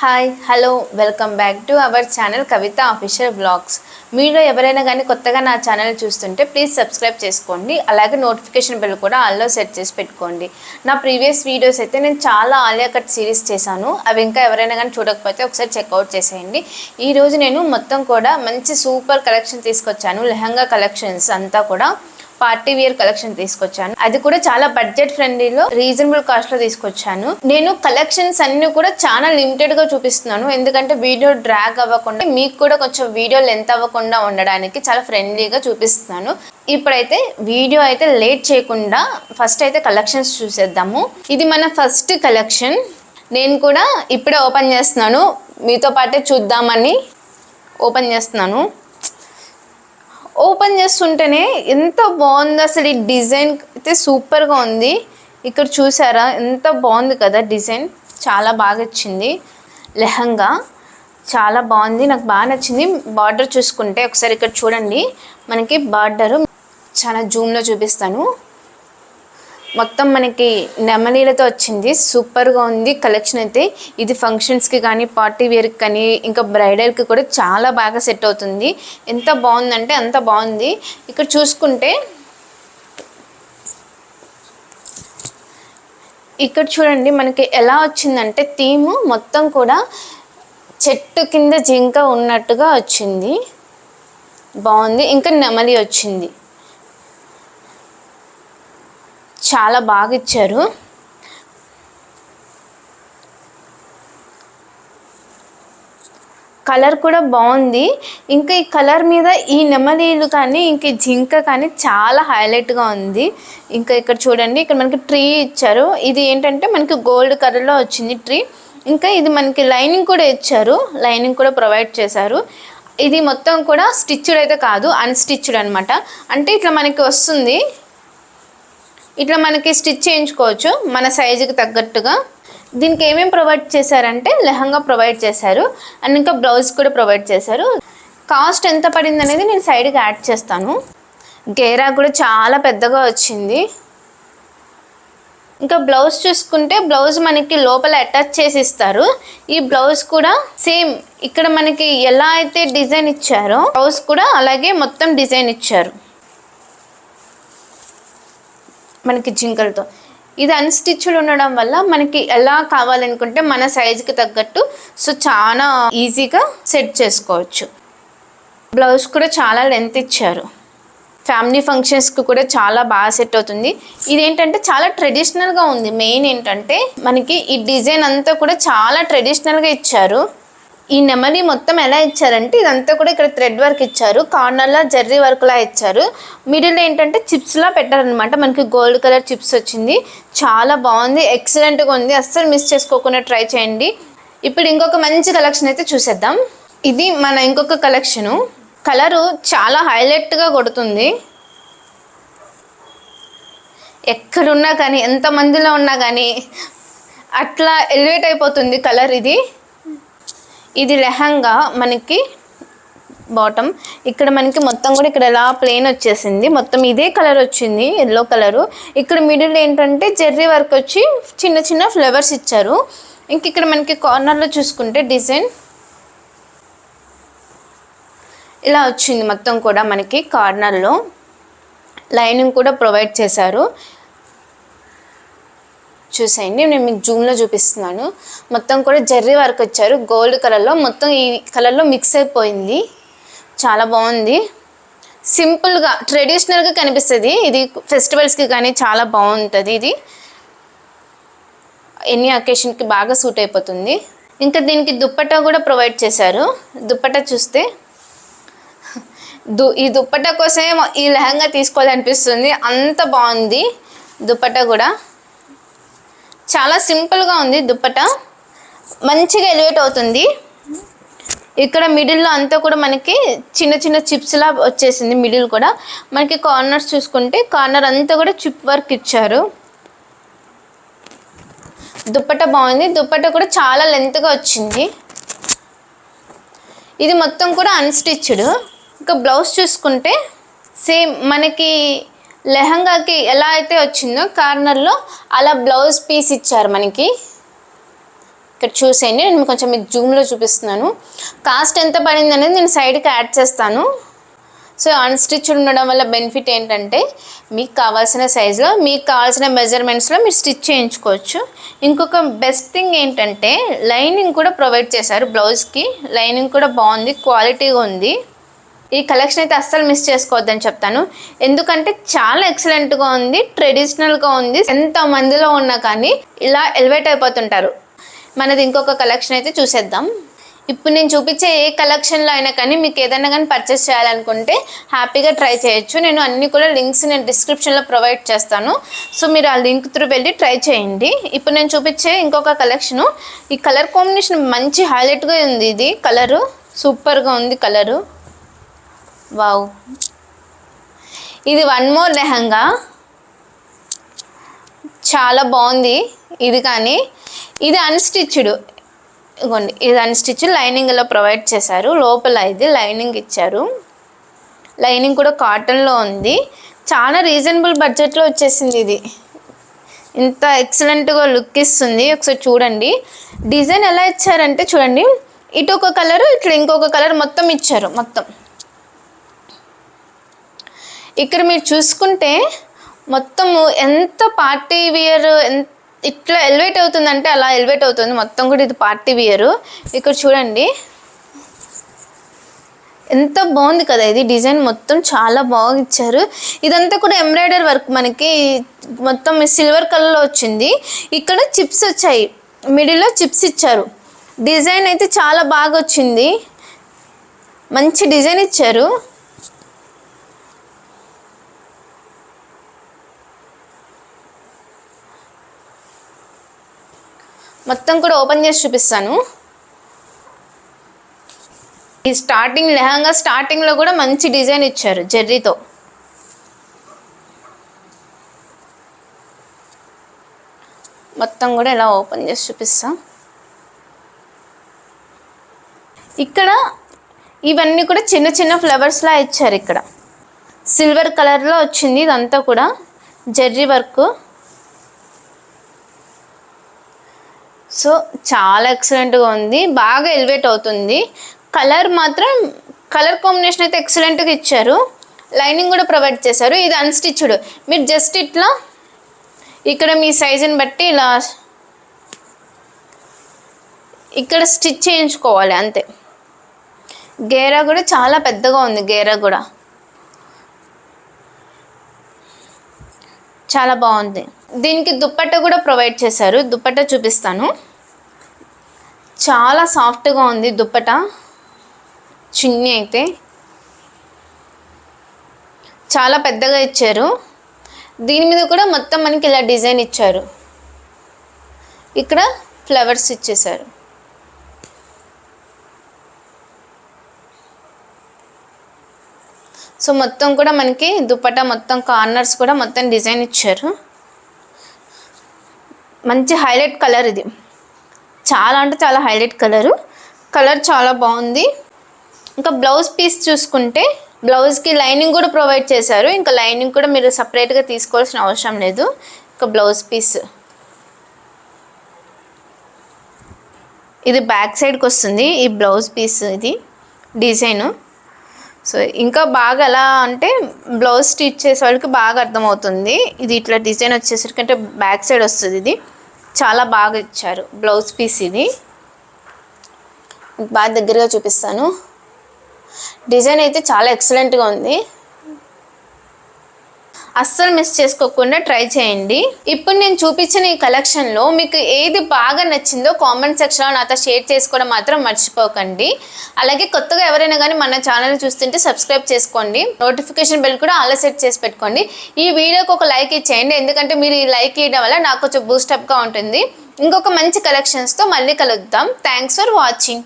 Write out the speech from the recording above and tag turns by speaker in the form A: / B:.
A: Hi hello welcome back to our channel Kavitha official blogs మీలో ఎవరైనా కానీ కొత్తగా నా ఛానల్ చూస్తుంటే ప్లీజ్ సబ్స్క్రైబ్ చేసుకోండి. అలాగే నోటిఫికేషన్ బెల్ కూడా ఆల్లో సెట్ చేసి పెట్టుకోండి. నా ప్రీవియస్ వీడియోస్ అయితే నేను చాలా ఆలియా కట్ సిరీస్ చేశాను. అవి ఇంకా ఎవరైనా కానీ చూడకపోతే ఒకసారి చెక్అవుట్ చేసేయండి. ఈరోజు నేను మొత్తం కూడా మంచి సూపర్ కలెక్షన్ తీసుకొచ్చాను. లెహంగా కలెక్షన్స్ అంతా కూడా. పార్టీ వేర్ కలెక్షన్ తీసుకొచ్చాను. అది కూడా చాలా బడ్జెట్ ఫ్రెండ్లీలో రీజనబుల్ కాస్ట్లో తీసుకొచ్చాను. నేను కలెక్షన్స్ అన్ని కూడా చాలా లిమిటెడ్గా చూపిస్తున్నాను. ఎందుకంటే వీడియో డ్రాగ్ అవ్వకుండా మీకు కూడా కొంచెం వీడియో లెంత్ అవ్వకుండా ఉండడానికి చాలా ఫ్రెండ్లీగా చూపిస్తున్నాను. ఇప్పుడైతే వీడియో అయితే లేట్ చేయకుండా ఫస్ట్ అయితే కలెక్షన్స్ చూసేద్దాము. ఇది మన ఫస్ట్ కలెక్షన్. నేను కూడా ఇప్పుడే ఓపెన్ చేస్తున్నాను. మీతో పాటే చూద్దామని ఓపెన్ చేస్తున్నాను. ఓపెన్ చేస్తుంటేనే ఎంత బాగుంది అసలు ఈ డిజైన్ అయితే సూపర్గా ఉంది. ఇక్కడ చూసారా? ఎంత బాగుంది కదా డిజైన్. చాలా బాగా వచ్చింది. లెహంగా. చాలా బాగుంది. నాకు బాగా నచ్చింది. బార్డర్ చూసుకుంటే ఒకసారి ఇక్కడ చూడండి. మనకి బార్డర్. చాలా జూమ్లో చూపిస్తాను. మొత్తం మనకి నెమలీలతో వచ్చింది. సూపర్గా ఉంది. కలెక్షన్ అయితే ఇది ఫంక్షన్స్కి కానీ పార్టీ వేర్కి కానీ ఇంకా బ్రైడల్కి కూడా చాలా బాగా సెట్ అవుతుంది. ఎంత బాగుందంటే అంత బాగుంది. ఇక్కడ చూసుకుంటే ఇక్కడ చూడండి మనకి ఎలా వచ్చిందంటే థీము మొత్తం కూడా చెట్టు కింద జింక ఉన్నట్టుగా వచ్చింది. బాగుంది. ఇంకా నెమలి వచ్చింది. చాలా బాగా ఇచ్చారు. కలర్ కూడా బాగుంది. ఇంకా ఈ కలర్ మీద ఈ నెమలీలు కానీ ఇంకా జింక కానీ చాలా హైలైట్గా ఉంది. ఇంకా ఇక్కడ చూడండి ఇక్కడ మనకి ట్రీ ఇచ్చారు. ఇది ఏంటంటే మనకి గోల్డ్ కలర్లో వచ్చింది ట్రీ. ఇంకా ఇది మనకి లైనింగ్ కూడా ఇచ్చారు. లైనింగ్ కూడా ప్రొవైడ్ చేశారు. ఇది మొత్తం కూడా స్టిచ్డ్ అయితే కాదు అన్స్టిచ్డ్ అనమాట అంటే ఇట్లా మనకి వస్తుంది. ఇట్లా మనకి స్టిచ్ చేయించుకోవచ్చు మన సైజుకి తగ్గట్టుగా. దీనికి ఏమేమి ప్రొవైడ్ చేశారంటే లెహంగా ప్రొవైడ్ చేశారు అండ్ ఇంకా బ్లౌజ్ కూడా ప్రొవైడ్ చేశారు. కాస్ట్ ఎంత పడింది అనేది నేను సైడ్కి యాడ్ చేస్తాను. గేరా కూడా చాలా పెద్దగా వచ్చింది. ఇంకా బ్లౌజ్ చూసుకుంటే బ్లౌజ్ మనకి లోపల అటాచ్ చేసి ఇస్తారు. ఈ బ్లౌజ్ కూడా సేమ్ ఇక్కడ మనకి ఎలా అయితే డిజైన్ ఇచ్చారో బ్లౌజ్ కూడా అలాగే మొత్తం డిజైన్ ఇచ్చారు. మనకి జింకలతో. ఇది అన్స్టిచ్డ్ ఉండడం వల్ల మనకి ఎలా కావాలనుకుంటే మన సైజుకి తగ్గట్టు సో చాలా ఈజీగా సెట్ చేసుకోవచ్చు. బ్లౌజ్ కూడా చాలా లెంత్ ఇచ్చారు. ఫ్యామిలీ ఫంక్షన్స్కి కూడా చాలా బాగా సెట్ అవుతుంది. ఇదేంటంటే చాలా ట్రెడిషనల్గా ఉంది. మెయిన్ ఏంటంటే మనకి ఈ డిజైన్ అంతా కూడా చాలా ట్రెడిషనల్గా ఇచ్చారు. ఈ నెమలి మొత్తం ఎలా ఇచ్చారంటే ఇదంతా కూడా ఇక్కడ థ్రెడ్ వర్క్ ఇచ్చారు. కార్నర్లో జర్రీ వర్క్లా ఇచ్చారు. మిడిల్ ఏంటంటే చిప్స్లా పెట్టారనమాట మనకి గోల్డ్ కలర్ చిప్స్ వచ్చింది. చాలా బాగుంది. ఎక్సలెంట్గా ఉంది. అస్సలు మిస్ చేసుకోకుండా ట్రై చేయండి. ఇప్పుడు ఇంకొక మంచి కలెక్షన్ అయితే చూసేద్దాం. ఇది మన ఇంకొక కలెక్షను కలరు చాలా హైలైట్గా కొడుతుంది. ఎక్కడున్నా కానీ ఎంతమందిలో ఉన్నా కానీ అట్లా ఎలివేట్ అయిపోతుంది కలర్ ఇది. ఇది లెహంగా మనకి బాటమ్ ఇక్కడ మనకి మొత్తం కూడా ఇక్కడ ఎలా ప్లేన్ వచ్చేసింది. మొత్తం ఇదే కలర్ వచ్చింది ఎల్లో కలరు ఇక్కడ మిడిల్ ఏంటంటే జెర్రీ వర్క్ వచ్చి చిన్న చిన్న ఫ్లవర్స్ ఇచ్చారు. ఇంక ఇక్కడ మనకి కార్నర్లో చూసుకుంటే డిజైన్ ఇలా వచ్చింది మొత్తం కూడా మనకి కార్నర్లో లైనింగ్ కూడా ప్రొవైడ్ చేశారు. చూసేయండి. నేను మీకు జూమ్లో చూపిస్తున్నాను. మొత్తం కూడా జెర్రీ వర్క్ వచ్చారు. గోల్డ్ కలర్లో మొత్తం ఈ కలర్లో మిక్స్ అయిపోయింది. చాలా బాగుంది. సింపుల్గా ట్రెడిషనల్గా కనిపిస్తుంది. ఇది ఫెస్టివల్స్కి కానీ చాలా బాగుంటుంది ఇది. ఎన్ని అకేషన్కి బాగా సూట్ అయిపోతుంది. ఇంకా దీనికి దుప్పటా కూడా ప్రొవైడ్ చేశారు. దుప్పటా చూస్తే దు ఈ దుప్పట్టా కోసమే ఈ లెహంగా తీసుకోవాలనిపిస్తుంది. అంత బాగుంది దుప్పట్టా కూడా. చాలా సింపుల్గా ఉంది దుప్పట. మంచిగా ఎలివేట్ అవుతుంది. ఇక్కడ మిడిల్లో అంతా కూడా మనకి చిన్న చిన్న చిప్స్లా వచ్చేసింది మిడిల్ కూడా. మనకి కార్నర్స్ చూసుకుంటే కార్నర్ అంతా కూడా చిప్ వర్క్ ఇచ్చారు. దుప్పట బాగుంది. దుప్పట కూడా చాలా లెంత్గా వచ్చింది. ఇది మొత్తం కూడా అన్స్టిచ్డ్ ఇంకా బ్లౌజ్ చూసుకుంటే సేమ్ మనకి లెహంగాకి ఎలా అయితే వచ్చిందో కార్నర్లో అలా బ్లౌజ్ పీస్ ఇచ్చారు మనకి. ఇక్కడ చూసేయండి నేను కొంచెం మీకు జూమ్లో చూపిస్తున్నాను. కాస్ట్ ఎంత పడింది అనేది నేను సైడ్కి యాడ్ చేస్తాను. సో అన్స్టిచ్ ఉండడం వల్ల బెనిఫిట్ ఏంటంటే మీకు కావాల్సిన సైజులో మీకు కావాల్సిన మెజర్మెంట్స్లో మీరు స్టిచ్ చేయించుకోవచ్చు. ఇంకొక బెస్ట్ థింగ్ ఏంటంటే లైనింగ్ కూడా ప్రొవైడ్ చేశారు బ్లౌజ్కి లైనింగ్ కూడా బాగుంది క్వాలిటీగా ఉంది. ఈ కలెక్షన్ అయితే అస్సలు మిస్ చేసుకోవద్దని చెప్తాను. ఎందుకంటే చాలా ఎక్సలెంట్గా ఉంది ట్రెడిషనల్గా ఉంది. ఎంత మందిలో ఉన్నా కానీ ఇలా ఎలివేట్ అయిపోతుంటారు. మనది ఇంకొక కలెక్షన్ అయితే చూసేద్దాం. ఇప్పుడు నేను చూపించే ఏ కలెక్షన్లో అయినా కానీ మీకు ఏదైనా కానీ పర్చేస్ చేయాలనుకుంటే హ్యాపీగా ట్రై చేయొచ్చు. నేను అన్ని కూడా లింక్స్ నేను డిస్క్రిప్షన్లో ప్రొవైడ్ చేస్తాను. సో మీరు ఆ లింక్ త్రూ వెళ్ళి ట్రై చేయండి. ఇప్పుడు నేను చూపించే ఇంకొక కలెక్షను ఈ కలర్ కాంబినేషన్ మంచి హైలైట్గా ఉంది ఇది. కలరు సూపర్గా ఉంది కలరు వావ్. ఇది వన్ మోర్ లెహంగా. చాలా బాగుంది. ఇది కానీ ఇది అన్స్టిచ్డ్ ఇగోండి ఇది అన్స్టిచ్ లైనింగ్లో ప్రొవైడ్ చేశారు. లోపల ఇది లైనింగ్ ఇచ్చారు. లైనింగ్ కూడా కాటన్లో ఉంది. చాలా రీజనబుల్ బడ్జెట్లో వచ్చేసింది ఇది. ఇంత ఎక్సలెంట్గా లుక్ ఇస్తుంది. ఒకసారి చూడండి. డిజైన్ ఎలా ఇచ్చారంటే చూడండి. ఇటు ఒక కలర్ ఇట్లా ఇంకొక కలర్ మొత్తం ఇచ్చారు. మొత్తం. ఇక్కడ మీరు చూసుకుంటే మొత్తము ఎంత పార్టీ వియర్ ఎంత ఇట్లా ఎలివేట్ అవుతుందంటే అలా ఎలివేట్ అవుతుంది. మొత్తం కూడా ఇది పార్టీ వియర్. ఇక్కడ చూడండి. ఎంత బాగుంది కదా ఇది డిజైన్. మొత్తం చాలా బాగా ఇచ్చారు. ఇదంతా కూడా ఎంబ్రాయిడరీ వర్క్ మనకి మొత్తం సిల్వర్ కలర్లో వచ్చింది. ఇక్కడ చిప్స్ వచ్చాయి. మిడిల్లో చిప్స్ ఇచ్చారు. డిజైన్ అయితే చాలా బాగా వచ్చింది. మంచి డిజైన్ ఇచ్చారు. మొత్తం కూడా ఓపెన్ చేసి చూపిస్తాను. ఈ స్టార్టింగ్ లెహంగా స్టార్టింగ్లో కూడా మంచి డిజైన్ ఇచ్చారు జెర్రీతో. మొత్తం కూడా ఇలా ఓపెన్ చేసి చూపిస్తా. ఇక్కడ ఇవన్నీ కూడా చిన్న చిన్న ఫ్లవర్స్లా ఇచ్చారు ఇక్కడ. సిల్వర్ కలర్లో వచ్చింది ఇదంతా కూడా జెర్రీ వర్క్. సో చాలా ఎక్సలెంట్గా ఉంది. బాగా ఎలివేట్ అవుతుంది. కలర్ మాత్రం కలర్ కాంబినేషన్ అయితే ఎక్సలెంట్గా ఇచ్చారు. లైనింగ్ కూడా ప్రొవైడ్ చేశారు. ఇది అన్స్టిచ్డ్ మీరు జస్ట్ ఇట్లా ఇక్కడ మీ సైజుని బట్టి ఇలా ఇక్కడ స్టిచ్ చేయించుకోవాలి అంతే. గేరా కూడా చాలా పెద్దగా ఉంది గేరా కూడా. చాలా బాగుంది. దీనికి దుప్పట్ట కూడా ప్రొవైడ్ చేశారు. దుప్పట్ట చూపిస్తాను. చాలా సాఫ్ట్గా ఉంది దుప్పట చున్నీ అయితే. చాలా పెద్దగా ఇచ్చారు. దీని మీద కూడా మొత్తం మనకి ఇలా డిజైన్ ఇచ్చారు. ఇక్కడ ఫ్లవర్స్ ఇచ్చేసారు సో మొత్తం కూడా మనకి దుప్పట మొత్తం కార్నర్స్ కూడా మొత్తం డిజైన్ ఇచ్చారు. మంచి హైలైట్ కలర్ ఇది. చాలా అంటే చాలా హైలైట్ కలరు. కలర్ చాలా బాగుంది. ఇంకా బ్లౌజ్ పీస్ చూసుకుంటే బ్లౌజ్కి లైనింగ్ కూడా ప్రొవైడ్ చేశారు. ఇంకా లైనింగ్ కూడా మీరు సపరేట్గా తీసుకోవాల్సిన అవసరం లేదు. ఇంకా బ్లౌజ్ పీస్. ఇది బ్యాక్ సైడ్కి వస్తుంది ఈ బ్లౌజ్ పీస్ ఇది డిజైను. సో ఇంకా బాగా ఎలా అంటే బ్లౌజ్ స్టిచ్ చేసే వాళ్ళకి బాగా అర్థమవుతుంది. ఇది ఇట్లా డిజైన్ వచ్చేసరికి అంటే బ్యాక్ సైడ్ వస్తుంది ఇది. చాలా బాగా ఇచ్చారు బ్లౌజ్ పీస్ ఇది. బాగా దగ్గరగా చూపిస్తాను. డిజైన్ అయితే చాలా ఎక్సలెంట్గా ఉంది. అస్సలు మిస్ చేసుకోకుండా ట్రై చేయండి. ఇప్పుడు నేను చూపించిన ఈ కలెక్షన్లో మీకు ఏది బాగా నచ్చిందో కామెంట్ సెక్షన్లో నాతో షేర్ చేసుకోవడం మాత్రం మర్చిపోకండి. అలాగే కొత్తగా ఎవరైనా కానీ మన ఛానల్ చూస్తుంటే సబ్స్క్రైబ్ చేసుకోండి. నోటిఫికేషన్ బెల్ కూడా అలా సెట్ చేసి పెట్టుకోండి. ఈ వీడియోకి ఒక లైక్ ఇచ్చేయండి. ఎందుకంటే మీరు ఈ లైక్ ఇవ్వడం వల్ల నాకు కొంచెం బూస్టప్గా ఉంటుంది. ఇంకొక మంచి కలెక్షన్స్తో మళ్ళీ కలుద్దాం. Thanks for watching